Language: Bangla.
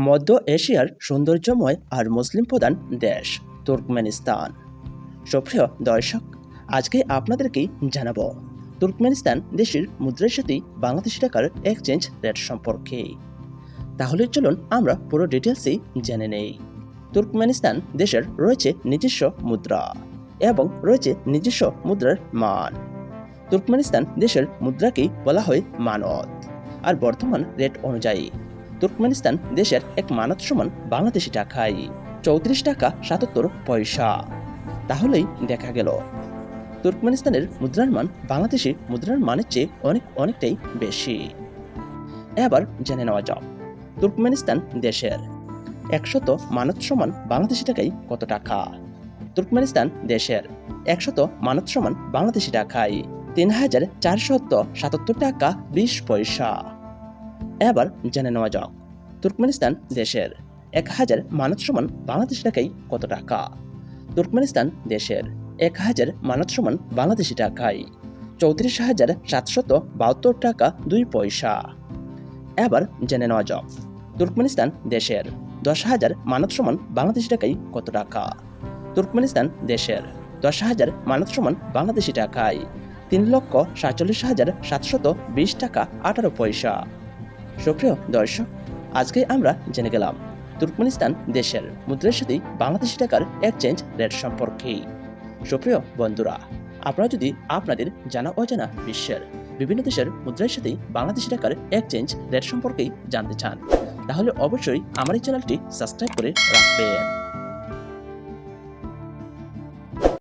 মধ্য এশিয়ার সৌন্দর্যময় আর মুসলিম প্রধান দেশ, তুর্কমেনিস্তান। সুপ্রিয় দর্শক, আজকে আপনাদেরকে জানাব, তুর্কমেনিস্তান দেশের মুদ্রার সাথে বাংলাদেশি টাকার এক্সচেঞ্জ রেট সম্পর্কে। তাহলে চলুন আমরা পুরো ডিটেলসই জেনে নেই। তুর্কমেনিস্তান দেশের রয়েছে নিজস্ব মুদ্রা এবং রয়েছে নিজস্ব মুদ্রার মান। তুর্কমেনিস্তান দেশের মুদ্রাকেই বলা হয় মানত। আর বর্তমান রেট অনুযায়ী তুর্কমেনিস্তান দেশের এক মানত সমান বাংলাদেশি টাকায় চৌত্রিশ টাকা সাতাত্তর পয়সা। তাহলেই দেখা গেল। তুর্কমেনিস্তানের মুদ্রার মান বাংলাদেশি মুদ্রার মানের চেয়ে অনেক অনেকটাই বেশি। এবার জেনে নেওয়া যাক, তুর্কমেনিস্তান দেশের একশত মানত সমান বাংলাদেশি টাকায় কত টাকা? তুর্কমেনিস্তান দেশের একশত মানত সমান বাংলাদেশি টাকায় তিন হাজার চারশত সাতাত্তর টাকা বিশ পয়সা। এবার জেনে নেওয়া যাক। তুর্কমেনিস্তান দেশের এক হাজার মানত সমান বাংলাদেশি টাকাই কত টাকা? তুর্কমেনিস্তান দেশের এক হাজার মানত সমান বাংলাদেশি টাকায় চৌত্রিশ হাজার সাতশত বাহাত্তর টাকা দুই পয়সা। এবার জেনে নেওয়া যাক, তুর্কমেনিস্তান দেশের দশ হাজার মানত সমান বাংলাদেশি টাকায় কত টাকা? তুর্কমেনিস্তান দেশের দশ হাজার মানত সমান বাংলাদেশি টাকায় তিন লক্ষ সাতচল্লিশ হাজার সাতশত বিশ টাকা আঠারো পয়সা। সুপ্রিয় দর্শক, আজকে আমরা জেনে গেলাম, তুর্কমেনিস্তান দেশের মুদ্রার সাথে বাংলাদেশি টাকার এক্সচেঞ্জ রেট সম্পর্কে। সুপ্রিয় বন্ধুরা, আপনারা যদি আপনাদের জানা অজানা বিশ্বের বিভিন্ন দেশের মুদ্রার সাথে বাংলাদেশি টাকার এক্সচেঞ্জ রেট সম্পর্কে জানতে চান, তাহলে অবশ্যই আমার এই চ্যানেলটি সাবস্ক্রাইব করে রাখবেন।